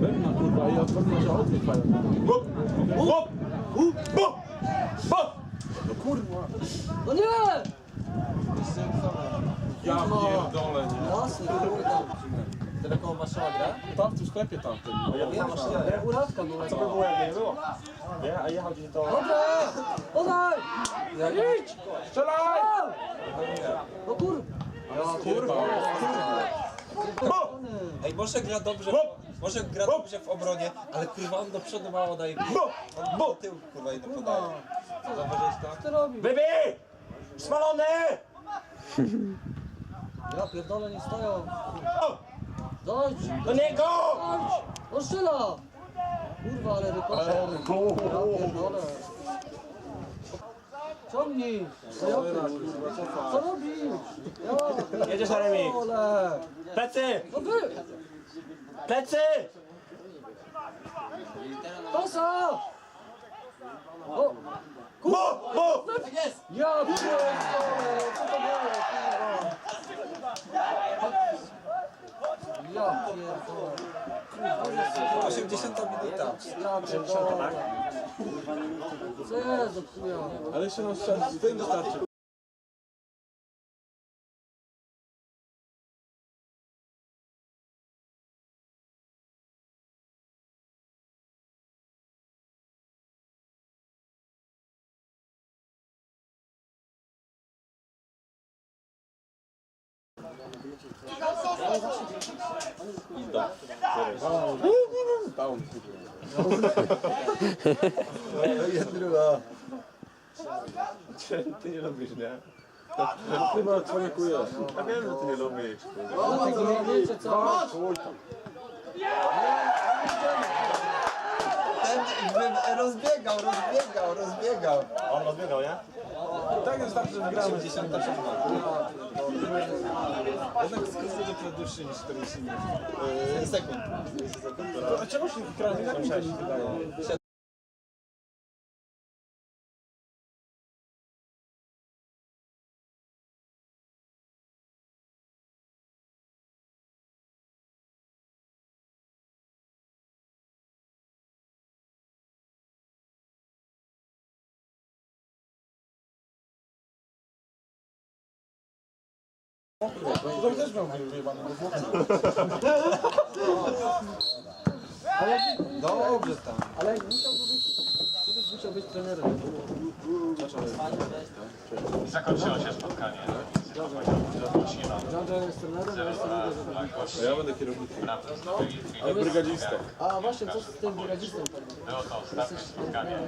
Pewna kurwa, ja pewna, że odwyk mają. Hop! Hop! Hop! Hop! No kurwa. No nie! Ja pierdolę, nie. Lasy, kurwa. Tyle koło maszyna gra? Tam w tym sklepie tamtym. Ja masz tyle. Uradka była. Co by było, jakby nie było? Nie? A jechał gdzieś do... Dobrze! Podaj! Idź! Strzelaj! No kur... Kurwa. Ej, może gra dobrze, może gra dobrze w obronie, ale kurwa on do przodu mało daje. On do tyłu kurwa i do podaje. Zauważyłeś to? Co ty robisz? Wybi! Smalony! Ja pierdolę, nie stoją. Dojdź! Do niego! Dojdź! Kurwa, ale rykosze. Ja pierdolę. Ciągnij! Co ja Co robisz? Ja Jedziesz na remis. pierdolę. Plecy! No wy! Plecy! Pasa! O! Bo! Bo! Ja pierdolę! Co to było, kurwa? Ja pierdolę. 80 minuta. Ja pierdolę. Co jest do chuja? Ale jeszcze nam strzelić, to im wystarczy. Down, kurwa. Ty nie lubisz, nie? Chyba człowiekuje. Ja wiem, że ty nie lubisz. Dlatego nie wiecie co? Ten rozbiegał, rozbiegał, rozbiegał. On rozbiegał, nie? Tak jest tak, że wygramy. 87. Jednak skrócenie to dłuższy niż 40 minut. sekund. A czemu się kranie? Jak mi to nie wydaje? Chłopcy. Dobrze tam. Ale musiałbyś, gdybyś musiał być trenerem. Zakończyło się spotkanie. John jest trenerem, a jest trenerem. Ja będę kierownikiem. Ale brygadzistą. A właśnie, co z tym brygadzistą? Było to ostatnie spotkanie